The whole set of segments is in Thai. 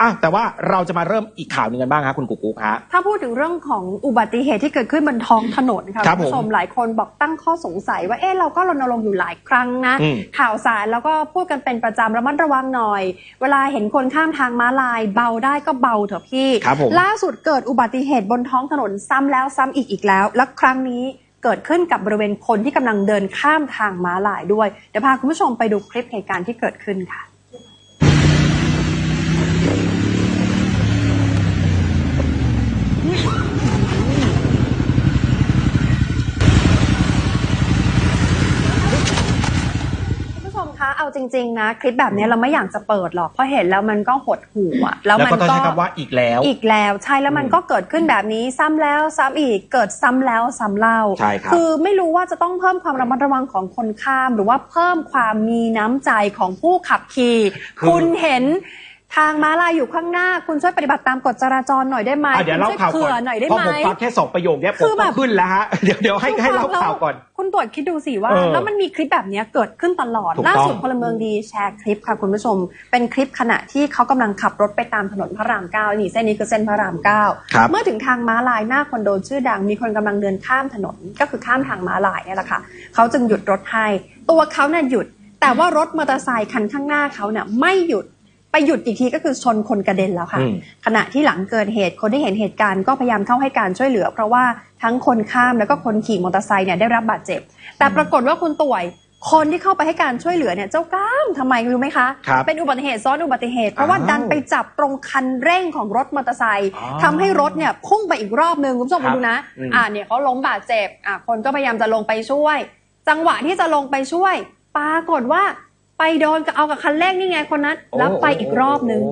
อะแต่ว่าเราจะมาเริ่มอีกข่าวหนึ่งกันบ้างครับคุณกุ๊กกุ๊กฮะ ถ้าพูดถึงเรื่องของอุบัติเหตุที่เกิดขึ้นบนท้องถนนค่ะครับณผู้ชมผมหลายคนบอกตั้งข้อสงสัยว่าเอ๊ะเราก็รณรงค์อยู่หลายครั้งนะอืมข่าวสารแล้วก็พูดกันเป็นประจำระมัดระวังหน่อย เวลาเห็นคนข้ามทางม้าลายเบาได้ก็เบาเถอะพี่ครับผมล่าสุดเกิดอุบัติเหตุบนท้องถนนซ้ำแล้วซ้ำอีกอีกแล้ว และครั้งนี้เกิดขึ้นกับบริเวณคนที่กำลังเดินข้ามทางม้าลายด้วยเดี๋ยวพาคุณผู้ชมไปดูคลิปเหตุการณ์ที่เกิดขึ้นค่ะ คุณผู้ชมคะเอาจริง ๆ นะ คลิปแบบนี้เราไม่อยากจะเปิดหรอกเพราะเห็นแล้วมันก็หดหูอะแล้วแล้วมันก็ต้องก็ใช้คำว่าอีกแล้ว อีกแล้วใช่แล้วมันอืมก็เกิดขึ้นแบบนี้ซ้ำแล้วซ้ำอีกเกิดซ้ำแล้วซ้ำเล่าใช่ครับอไม่รู้ว่าจะต้องเพิ่มความระมัดระวังของคนข้าม หรือว่าเพิ่มความมีน้ำใจของผู้ขับขี่คุณเห็น ทางม้าลายอยู่ข้างหน้า คุณช่วยปฏิบัติตามกฎจราจรหน่อยได้ไหมอะเดี๋ยวเล่าคุณช่วยข่าวเผื่ก่ออนหน่อยได้เพราะไหมผมฟังแค่สองประโยคเนี้ยผมคือแบก็บขึ้นแล้วฮะเดี๋ยวเดี๋ยวให้ให้เล่าข่าวก่อน คุณตรวจคิดดูสิว่าเออแล้วมันมีคลิปแบบนี้เกิดขึ้นตลอดถูกต้องล่าสุดพลเมืองดีแชร์คลิปค่ะคุณผู้ชม เป็นคลิปขณะที่เขากำลังขับรถไปตามถนนพระรามเก้านี่เส้นนี้คือเส้นพระรามเก้าครับเมื่อถึงทางม้าลายหน้าคอนโดชื่อดัง มีคนกำลังเดินข้ามถนนก็คือข้ามทางม้าลายเนี่ยแหละค่ะเขาจึงหยุดรถให้ตัวเขาเนี่ยหยุด แต่ว่ารถมอเตอร์ไซค์คันข้างหน้าเขาเนี่ยไม่หยุด ไปหยุดอีกทีก็คือชนคนกระเด็นแล้วค่ะอืมขณะที่หลังเกิดเหตุคนที่เห็นเหตุการณ์ก็พยายามเข้าให้การช่วยเหลือ เพราะว่าทั้งคนข้ามแล้วก็คนขี่มอเตอร์ไซค์เนี่ยได้รับบาดเจ็บ แต่ปรากฏว่าคุณต่วยคนที่เข้าไปให้การช่วยเหลือเนี่ยเจ้ากล้ามทำไมรู้ไหมคะครับเป็นอุบัติเหตุซ้อนอุบัติเหตุเพราะว่าอ้าวดันไปจับตรงคันเร่งของรถมอเตอร์ไซค์อ๋อทำให้รถเนี่ยพุ่งไปอีกรอบนึงคุณผู้ชมครับมาดูนะอืมอ่าเนี่ยเขาล้มบาดเจ็บอ่าคนก็พยายามจะลงไปช่วย จังหวะที่จะลงไปช่วย ปรากฏว่า ไปโดนกับเอากับคันเร่งนี่ไงคนนั้นแล้วไปอีกรอบนึงโ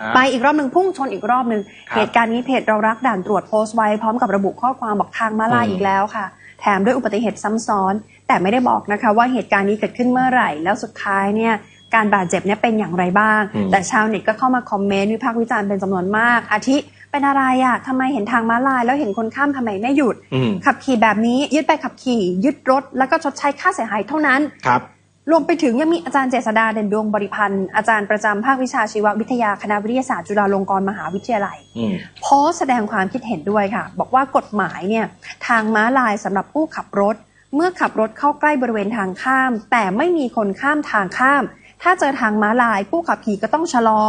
ฮะไปอีกรอบหนึ่งพุ่งชนอีกรอบหนึ่งครับเหตุการณ์นี้เพจเรารักด่านตรวจโพสต์ไว้พร้อมกับระบุข้อความบอกทางมาลายอืมอีกแล้วค่ะ แถมด้วยอุบัติเหตุซ้ำซ้อน แต่ไม่ได้บอกนะคะ ว่าเหตุการณ์นี้เกิดขึ้นเมื่อไหร่ แล้วสุดท้ายเนี่ยการบาดเจ็บเนี่ยเป็นอย่างไรบ้างอืมแต่ชาวเน็ตก็เข้ามาคอมเมนต์วิพากษ์วิจารณ์เป็นจำนวนมาก อาทิเป็นอะไรอะทำไมเห็นทางม้าลาย แล้วเห็นคนข้ามทำไมไม่หยุดอืมขับขี่แบบนี้ยึดไปขับขี่ ยึดรถ แล้วก็ชดใช้ค่าเสียหายเท่านั้นครับ รวมไปถึงยังมีอาจารย์เจษดาเด่นดวงบริพันธ์อาจารย์ประจำภาควิชาชีววิทยาคณะวิทยาศาสตร์จุฬาลงกรณ์มหาวิทยาลัยอืมโพสต์แสดงความคิดเห็นด้วยค่ะ บอกว่ากฎหมายเนี่ยทางม้าลายสำหรับผู้ขับรถ เมื่อขับรถเข้าใกล้บริเวณทางข้าม แต่ไม่มีคนข้ามทางข้าม ถ้าเจอทางม้าลาย ผู้ขับขี่ก็ต้องชะลอ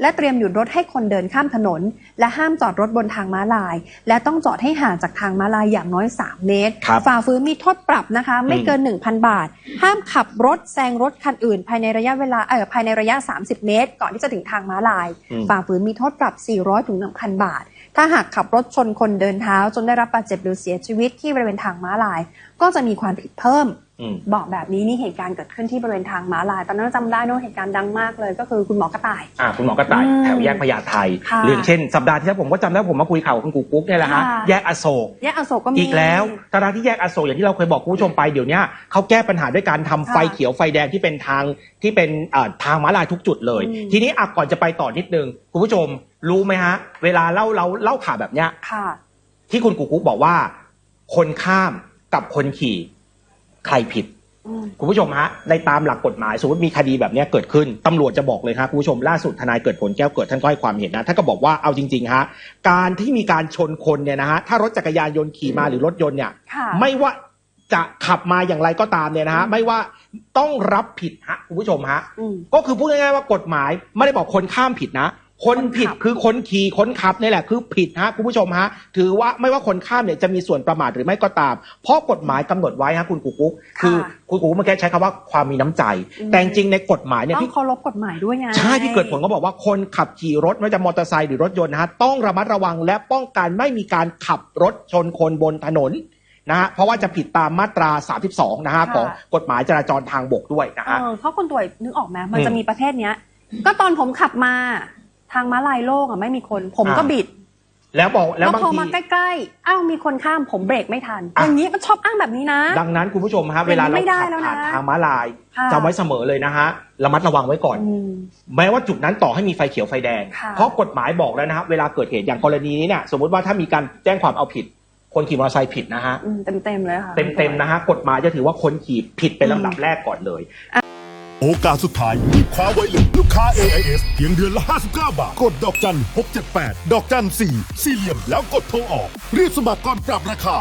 และเตรียมหยุดรถให้คนเดินข้ามถนน และห้ามจอดรถบนทางม้าลาย และต้องจอดให้ห่างจากทางม้าลายอย่างน้อย 3 เมตรครับฝ่าฝืนมีโทษปรับนะคะ ไม่เกิน 1,000 บาท ห้ามขับรถแซงรถคันอื่น ภายในระยะเวลาเออภายในระยะ 30 เมตร ก่อนที่จะถึงทางม้าลายอืมฝ่าฝืนมีโทษปรับ 400ถึง1,000 บาท ถ้าหากขับรถชนคนเดินเท้าจนได้รับบาดเจ็บหรือเสียชีวิตที่บริเวณทางม้าลาย ก็จะมีความผิดเพิ่มอืมบอกแบบนี้นี่เหตุการณ์เกิดขึ้นที่บริเวณทางม้าลาย ตอนนั้นจำได้เนอะเหตุการณ์ดังมากเลยก็คือคุณหมอกระต่ายอ่าคุณหมอกระต่ายอืมแถวแยกพญาไทค่ะหรืออย่างเช่นสัปดาห์ที่แล้วผมก็จำได้ผมมาคุยข่าวกับคุณกูกุ๊กเนี่ยแหละฮะค่ะแยกอโศกแยกอโศกก็มีอีกแล้วตารางที่แยกอโศกอย่างที่เราเคยบอกคุณผู้ชมไปเดี๋ยวเนี้ยเขาแก้ปัญหาด้วยการทำค่ะไฟเขียวไฟแดงที่เป็นทางที่เป็นเอ่อทางม้าลายทุกจุดเลยอืมทีนี้อะก่อนจะไปต่อนิดนึงคุณผู้ชมรู้ไหมฮะ เวลาเล่าเราเล่าข่าวแบบเนี้ยค่ะที่คุณกูกุ๊กบอกว่า คนข้าม กับคนขี่ใครผิดอืมคุณผู้ชมฮะในตามหลักกฎหมายสมมติมีคดีแบบเนี้ยเกิดขึ้นตำรวจจะบอกเลยครับคุณผู้ชมล่าสุดทนายเกิดผลแก้วเกิดท่านก็ให้ความเห็นนะท่านก็บอกว่าเอาจริงๆฮะการที่มีการชนคนเนี่ยนะฮะถ้ารถจักรยานยนต์ขี่มาหรือรถยนต์เนี่ยค่ะไม่ว่าจะขับมาอย่างไรก็ตามเนี่ยนะฮะไม่ว่าต้องรับผิดฮะคุณผู้ชมฮะอืมก็คือพูดง่ายๆว่ากฎหมายไม่ได้บอกคนข้ามผิดนะ คนผิดคนขับคือคนขี่คนขับนี่แหละคือผิดฮะคุณผู้ชมฮะถือว่าไม่ว่าคนข้ามเนี่ยจะมีส่วนประมาทหรือไม่ก็ตาม เพราะกฎหมายกำหนดไว้ฮะคุณกุ๊กกุ๊กคือคุณกุ๊กเมื่อกี้ใช้คำว่าความมีน้ำใจอืมแต่จริงๆในกฎหมายเนี่ยต้อพี่งเคารพกฎหมายด้วยไงใช่ที่เกิดผลก็บอกว่าคนขับขี่รถไม่ว่าจะมอเตอร์ไซค์หรือรถยนต์นะฮะต้องระมัดระวังและป้องกันไม่มีการขับรถชนคนบนถนนนะฮะเพราะว่าจะผิดตามมาตรา 32 นะฮะของกฎหมายจราจรทางบกด้วยนะเอฮะอเพราะคุณต่วยนึกออกไหมมันอืมจะมีประเภทเนี้ย ก็ตอนผมขับมา ทางม้าลายโล่งอะไม่มีคน ผมก็อ่าบิด แล้วบอกแล้แล้ววบางพอทีมาใกล้ๆอ้าวมีคนข้ามผมเบรกไม่ทันอะอย่างนี้มันชอบอ้างแบบนี้นะ ดังนั้นคุณผู้ชมฮะเวลาเราไม่ได้ขับแล้วนะผ่านทางม้าลายค่ะจำไว้เสมอเลยนะฮะระมัดระวังไว้ก่อนอืมแม้ว่าจุดนั้นต่อให้มีไฟเขียวไฟแดงค่ะเพราะกฎหมายบอกแล้วนะครับเวลาเกิดเหตุอย่างกรณีนี้เนี่ยสมมติว่าถ้ามีการแจ้งความเอาผิดคนขี่มอเตอร์ไซค์ผิดนะฮะอืมเต็มๆเลยค่ะเต็มๆนะฮะกฎหมายจะถือว่าคนขี่ผิดเป็นลำดับแรกก่อนเลย โอกาสสุดท้ายรีบคว้าไว้เลยลูกค้าา AIS เพียงเดือนละ 59 บาท กดดอกจัน 678 ดอกจัน 4 สี่เหลี่ยมแล้วกดโทรออก รีบสมัครก่อนปรับราคา